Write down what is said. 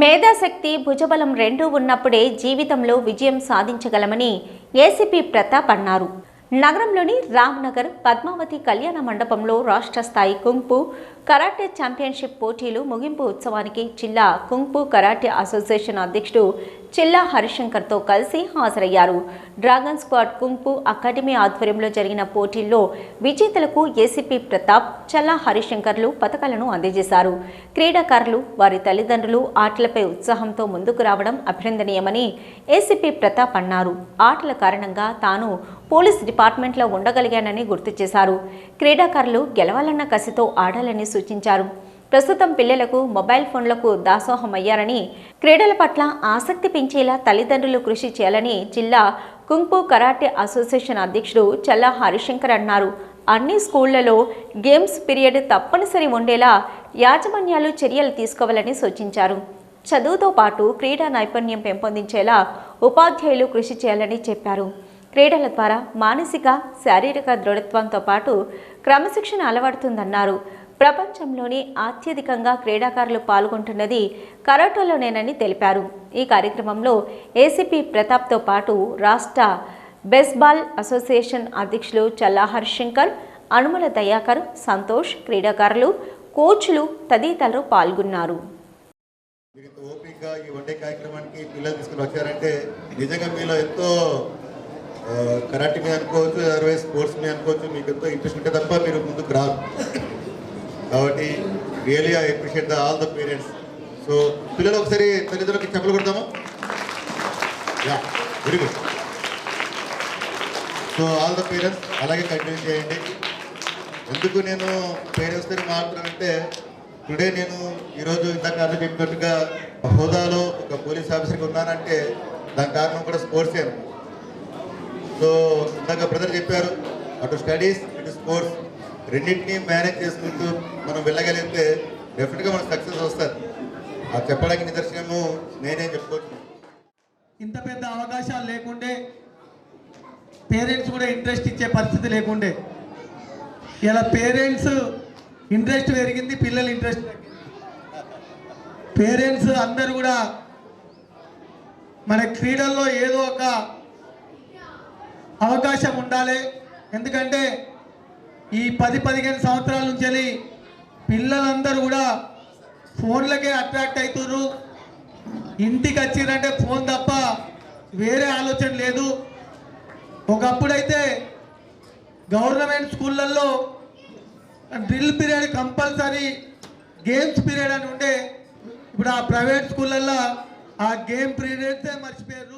మేధాశక్తి భుజబలం రెండూ ఉన్నప్పుడే జీవితంలో విజయం సాధించగలమని ఏసీపీ ప్రతాప్ అన్నారు. నగరంలోని రామ్నగర్ పద్మావతి కళ్యాణ మండపంలో రాష్ట్ర స్థాయి కుంపు కరాటే ఛాంపియన్షిప్ పోటీలు ముగింపు ఉత్సవానికి జిల్లా కుంగ్పు కరాటే అసోసియేషన్ అధ్యక్షుడు చిల్లా హరిశంకర్తో కలిసి హాజరయ్యారు. డ్రాగన్ స్క్వాడ్ కుంపు అకాడమీ ఆధ్వర్యంలో జరిగిన పోటీల్లో విజేతలకు ఏసీపీ ప్రతాప్ చల్లా హరిశంకర్లు పథకాలను అందజేశారు. క్రీడాకారులు వారి తల్లిదండ్రులు ఆటలపై ఉత్సాహంతో ముందుకు రావడం అభినందనీయమని ఏసీపీ ప్రతాప్ అన్నారు. ఆటల కారణంగా తాను పోలీస్ డిపార్ట్మెంట్లో ఉండగలిగానని గుర్తు చేశారు. క్రీడాకారులు గెలవాలన్న కసితో ఆడాలని సూచించారు. ప్రస్తుతం పిల్లలకు మొబైల్ ఫోన్లకు దాసోహమయ్యారని క్రీడల పట్ల ఆసక్తి పెంచేలా తల్లిదండ్రులు కృషి చేయాలని జిల్లా కుంపు కరాటే అసోసియేషన్ అధ్యక్షుడు చల్లా హరిశంకర్ అన్నారు. అన్ని స్కూళ్ళలో గేమ్స్ పీరియడ్ తప్పనిసరి ఉండేలా యాజమాన్యాలు చర్యలు తీసుకోవాలని సూచించారు. చదువుతో పాటు క్రీడా నైపుణ్యం పెంపొందించేలా ఉపాధ్యాయులు కృషి చేయాలని చెప్పారు. క్రీడల ద్వారా మానసిక శారీరక దృఢత్వంతో పాటు క్రమశిక్షణ అలవడుతుందన్నారు. ప్రపంచంలోనే అత్యధికంగా క్రీడాకారులు పాల్గొంటున్నది కరాటోలోనేనని తెలిపారు. ఈ కార్యక్రమంలో ఏసీపీ ప్రతాప్తో పాటు రాష్ట్ర బేస్బాల్ అసోసియేషన్ అధ్యక్షులు చల్లా హరిశంకర్ అనుమల దయాకర్ సంతోష్ క్రీడాకారులు కోచ్లు తదితరులు పాల్గొన్నారు. ఓపిక ఈ కార్యక్రమానికి పిల్లలు తీసుకుని వచ్చారంటే నిజంగా మీలో ఎంతో కరాటే మీద అనుకోవచ్చు అదర్వైజ్ స్పోర్ట్స్ మీద అనుకోవచ్చు మీకు ఎంతో ఇంట్రెస్ట్ ఉంటే తప్ప మీరు ముందుకు రాదు కాబట్టి really I appreciate the all the parents so పిల్లలు ఒకసారి తల్లిదండ్రులకి చెప్పలు కొడతామా. Yeah very good so all the parents అలాగే కంటిన్యూ చేయండి. ఎందుకు నేను పేరెంట్స్ దగ్గర మాట్లాడుతున్నానంటే టుడే నేను ఈరోజు ఇందాక అర్థం చెప్పినట్టుగా హోదాలో ఒక పోలీస్ ఆఫీసర్కి ఉన్నానంటే దాని కారణం కూడా స్పోర్ట్సే అన్నమాట. సో ఇందాక బ్రదర్ చెప్పారు అటు స్టడీస్ ఇటు స్పోర్ట్స్ రెండింటినీ మేనేజ్ చేసుకుంటూ మనం వెళ్ళగలిగితే డెఫినెట్గా మనకు సక్సెస్ వస్తుంది. అది చెప్పడానికి నిదర్శనము నేనే చెప్పుకోవచ్చు. ఇంత పెద్ద అవకాశాలు లేకుండే పేరెంట్స్ కూడా ఇంట్రెస్ట్ ఇచ్చే పరిస్థితి లేకుండే. ఇలా పేరెంట్స్ ఇంట్రెస్ట్ పెరిగింది పిల్లల ఇంట్రెస్ట్ పేరెంట్స్ అందరూ కూడా మన క్రీడల్లో ఏదో ఒక అవకాశం ఉండాలి. ఎందుకంటే ఈ పది పదిహేను సంవత్సరాల నుంచి వెళ్ళి పిల్లలందరూ కూడా ఫోన్లకే అట్రాక్ట్ అవుతుర్రు. ఇంటికి వచ్చిందంటే ఫోన్ తప్ప వేరే ఆలోచన లేదు. ఒకప్పుడైతే గవర్నమెంట్ స్కూళ్ళల్లో drill period compulsory games period అని ఉండే. ఇప్పుడు ఆ ప్రైవేట్ స్కూళ్ళల్లో ఆ గేమ్ పీరియడ్సే మర్చిపోయారు